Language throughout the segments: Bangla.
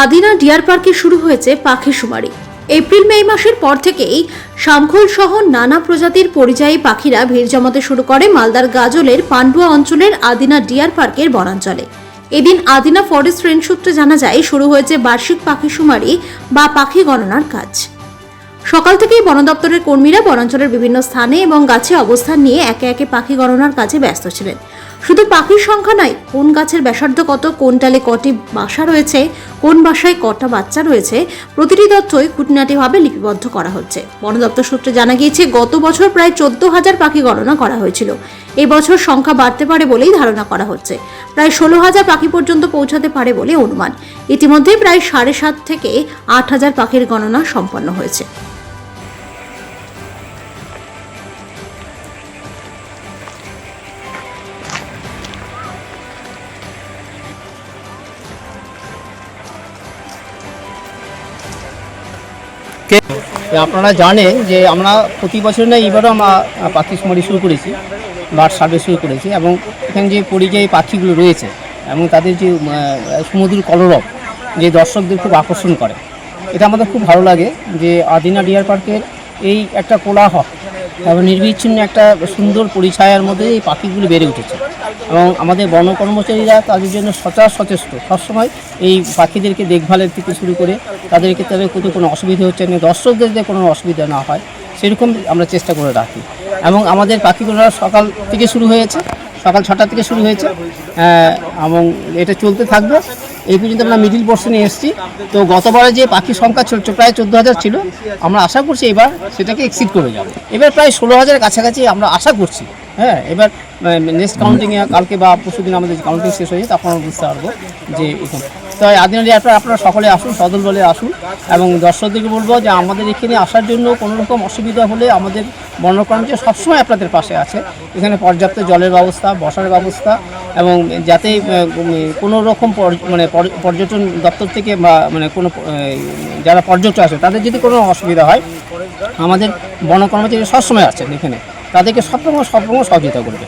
আদিনা ডিয়ার পার্কে শুরু হয়েছে পাখি শুমারি। এপ্রিল, মে মাসের পর থেকেই শামখোল সহ নানা প্রজাতির পরিযায়ী পাখিরা ভিড় জমাতে শুরু করে মালদার গাজলের পান্ডুয়া অঞ্চলের আদিনা ডিয়ার পার্কের বনাঞ্চলে। এদিন আদিনা ফরেস্ট রেঞ্জ সূত্রে জানা যায়, শুরু হয়েছে বার্ষিক পাখি শুমারি বা পাখি গণনার কাজ। সকাল থেকেই বন দপ্তরের কর্মীরা বনাঞ্চলের বিভিন্ন স্থানে এবং গাছে অবস্থান নিয়ে একে একে পাখি গণনার কাজে ব্যস্ত ছিলেন। শুধু পাখির সংখ্যা নয়, কোন গাছের ব্যাসার্ধ কত, কোন ডালে কটি বাসা রয়েছে, কোন বাসায় কটা বাচ্চা রয়েছে, প্রতিটি তথ্যই খুঁটিনাটিভাবে লিপিবদ্ধ করা হচ্ছে। বন দপ্তর সূত্রে জানা গিয়েছে, গত বছর প্রায় চোদ্দ হাজার পাখি গণনা করা হয়েছিল। এই বছর সংখ্যা বাড়তে পারে বলেই ধারণা করা হচ্ছে। প্রায় ষোলো হাজার পাখি পর্যন্ত পৌঁছাতে পারে বলে অনুমান। ইতিমধ্যে প্রায় সাড়ে সাত থেকে আট হাজার পাখির গণনা সম্পন্ন হয়েছে। তো আপনারা জানেন যে আমরা প্রতি বছর না এবারও আমরা পাখি স্মরি শুরু করেছি, বার্ড সার্ভে শুরু করেছি এবং এখানে যে পরিযায়ী পাখিগুলো রয়েছে এবং তাদের যে সমুদ্র কলরব, যে দর্শকদের খুব আকর্ষণ করে। এটা আমাদের খুব ভালো লাগে যে আদিনা ডিয়ার পার্কের এই একটা কোলাহল এবং নির্বিচ্ছিন্ন একটা সুন্দর পরিছায়ার মধ্যে এই পাখিগুলি বেড়ে উঠেছে। এবং আমাদের বন কর্মচারীরা তাদের জন্য সচা সচেষ্ট। সবসময় এই পাখিদেরকে দেখভালের থেকে শুরু করে তাদেরকে তাদের কোথাও কোনো অসুবিধা হচ্ছে না দর্শকদের যে কোনো অসুবিধা না হয় সেরকম আমরা চেষ্টা করে রাখি। এবং আমাদের পাখিগুলো সকাল থেকে শুরু হয়েছে। সকাল ছটা থেকে শুরু হয়েছে। এবং এটা চলতে থাকবে। এই পর্যন্ত আমরা মিডিল পোর্শনে এসেছি। তো গতবারে যে পাখির সংখ্যা প্রায় চোদ্দ হাজার ছিল, আমরা আশা করছি এবার সেটাকে এক্সিড করে যাবে। এবার প্রায় ষোলো হাজারের কাছাকাছি আমরা আশা করছি। হ্যাঁ এবার নেক্সট কাউন্টিংয়ে কালকে বা পরশুদিন আমাদের কাউন্টিং শেষ হয়ে তখন আমরা বুঝতে পারব যে তো আদিনারি আপনারা আপনারা সকলে আসুন, সদল বলে আসুন এবং দর্শকদেরকে বলব যে আমাদের এখানে আসার জন্য কোনো রকম অসুবিধা হলে আমাদের বর্ণকর্মচারী সবসময় আপনাদের পাশে আছে। এখানে পর্যাপ্ত জলের ব্যবস্থা, বসার ব্যবস্থা এবং যাতে কোনো রকম মানে পর্যটন দপ্তর থেকে বা মানে কোনো যারা পর্যটক আসে, তাদের যদি কোনো অসুবিধা হয়, আমাদের বন কর্মচারী সবসময় আছেন এখানে। তাদেরকে সবরকম সবরকম সহযোগিতা করবে।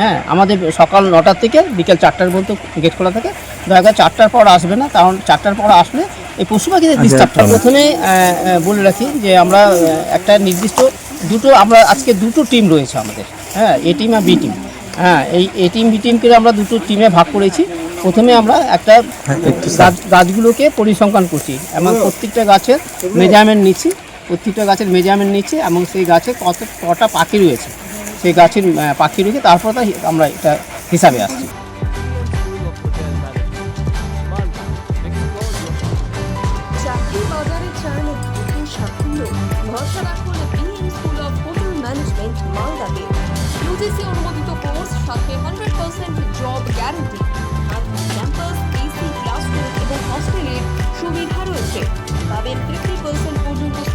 হ্যাঁ আমাদের সকাল নটার থেকে বিকেল চারটার পর্যন্ত গেট খোলা থাকে। দয়া করে চারটার পর আসবে না কারণ চারটার পর আসলে এই পশু পাখিদের ডিস্টার্ব প্রথমে বলে রাখি যে আমরা একটা নির্দিষ্ট দুটো আমরা আজকে দুটো টিম রয়েছে আমাদের। হ্যাঁ এ টিম আর বি টিম হ্যাঁ এই এ টিম বি টিমকে আমরা দুটো টিমে ভাগ করেছি। প্রথমে আমরা একটা গাছগুলোকে পরিসংখ্যান করছি। এবং প্রত্যেকটা গাছের মেজারমেন্ট নিচ্ছি। প্রত্যেকটা গাছের মেজারমেন্ট নিচ্ছে এবং সেই গাছে কত, কটা পাখি রয়েছে। সেই গাছের পাখি রয়েছে, তারপর তা আমরা এটা হিসাবে আসছি। সুবিধা রয়েছে। Fifty percent